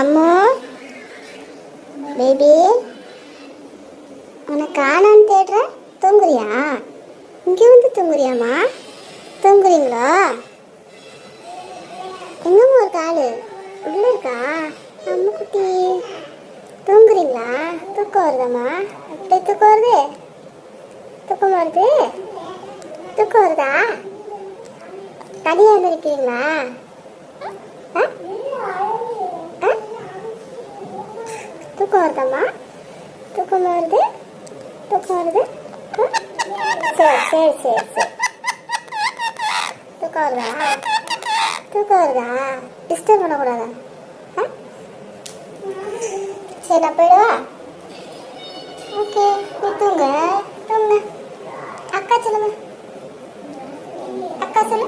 அம்மா. பேபி உன்னை காணான்னு தேடுற தூங்குறியா? இங்கே வந்து தூங்குறியாம்மா? தூங்குறீங்களா? எங்கம்மா ஒரு காலு? உள்ள இருக்கா? அம்மு குட்டி. தூங்குறீங்களா? தூக்கம் வருதாம்மா? அப்படி தூக்கம் வருது? தூக்கம் வருது? தூக்கம் வருதா? தனியாக இருந்திருக்கீங்களா? ஆ? தூக்கம் வருதாம்மா தூக்கம் வருது தூக்கம் வருது சரி சரி சரி சரி. தூக்கம் வருதா தூக்கம் வருதா டிஸ்டர்ப் பண்ணக்கூடாதா சரி நான் போயிடுவா? ஓகே நீ தூங்க. தூங்க. அக்கா சொல்லுங்க. அக்கா சொல்லு